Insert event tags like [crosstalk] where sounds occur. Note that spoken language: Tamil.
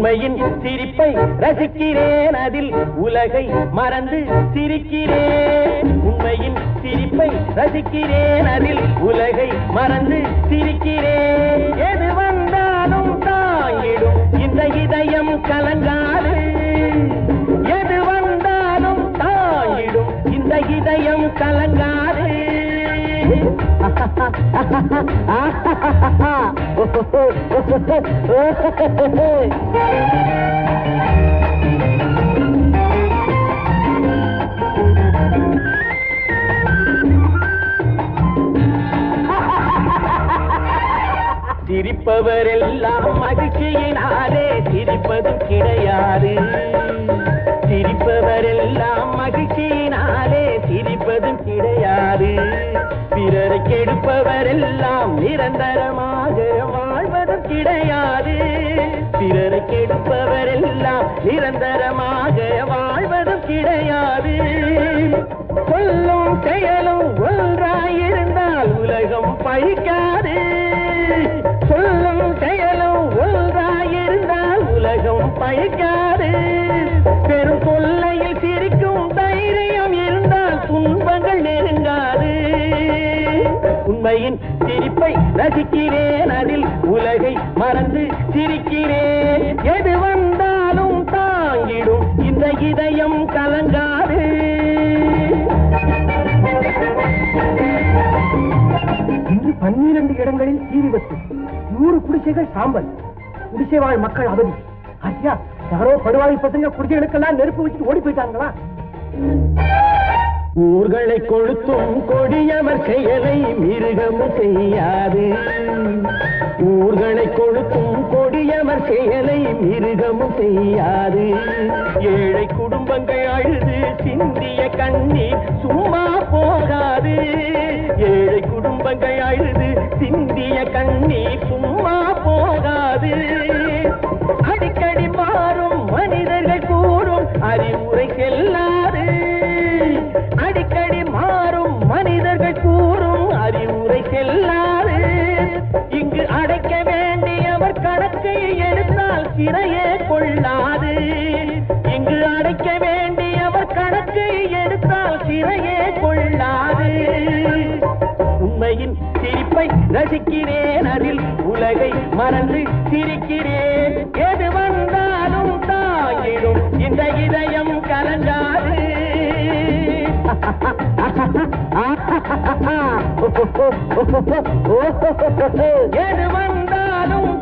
உண்மையின் சிரிப்பை ரசிக்கிறேன். அதில் உலகை மறந்து சிரிக்கிறேன். உண்மையின் சிரிப்பை ரசிக்கிறேன். அதில் உலகை மறந்து சிரிக்கிறேன். எது வந்தாலும் தாங்கிடும் இந்த இதயம் கலங்காது. எது வந்தாலும் தாங்கிடும் இந்த இதயம் கலங்காது. சிரிப்பவரெல்லாம் மகிழ்ச்சியினாலே சிரிப்பதும் கிடையாது. சிரிப்பவரெல்லாம் சிரிப்பதும் கிடையாது. பிறரை கெடுப்பவரெல்லாம் நிரந்தரமாக வாழ்வதும் கிடையாது. பிறரை கெடுப்பவரெல்லாம் நிரந்தரமாக வாழ்வதும் கிடையாது. சொல்லும் செயலும் ஒன்றாயிருந்தால் உலகம் பழிக்காது. சொல்லும் செயலும் ஒன்றாயிருந்தால் உலகம் பழிக்காது. பெரும் தொல்லையில் உண்மையின் சிரிப்பை ரசிக்கிறேன். அதில் உலகை மறந்து சிரிக்கிறேன். எது வந்தாலும் தாங்கிடும். இந்த இதயம் கலங்காது. இன்று பன்னிரண்டு இடங்களில் தீ விபத்து. நூறு குடிசைகள் சாம்பல். குடிசை வாழ் மக்கள் அவதி. ஐயா யாரோ படுவாய் பசங்க குடிசைகளுக்கெல்லாம் நெருப்பு வச்சுட்டு ஓடி போயிட்டாங்களா? ஊர்களை கொளுத்தும் கொடியவர் செயலை மிருகமும் செய்யாது. ஊர்களை கொளுத்தும் கொடியவர் செயலை மிருகமும் செய்யாது. ஏழை குடும்பங்கள் அழுது சிந்திய கண்ணீர் சும்மா போகாது. ஏழை குடும்பங்கள் அழுது சிந்திய கண்ணீர் சும்மா போகாது. அடிக்கடி மாறும் மனிதர்கள் கூறும் அறிவுரை செல்ல எடுத்தால் சிறையே கொள்ளாது. இங்கு அடைக்க வேண்டியவர் கணக்கை எடுத்தால் சிறையே கொள்ளாது. உண்மையின் சிரிப்பை ரசிக்கிறேன் அதில் உலகை மறந்து சிரிக்கிறேன். எது வந்தாலும் தாங்கிடும் இந்த இதயம் கலங்காது. [laughs] எது வந்தாலும்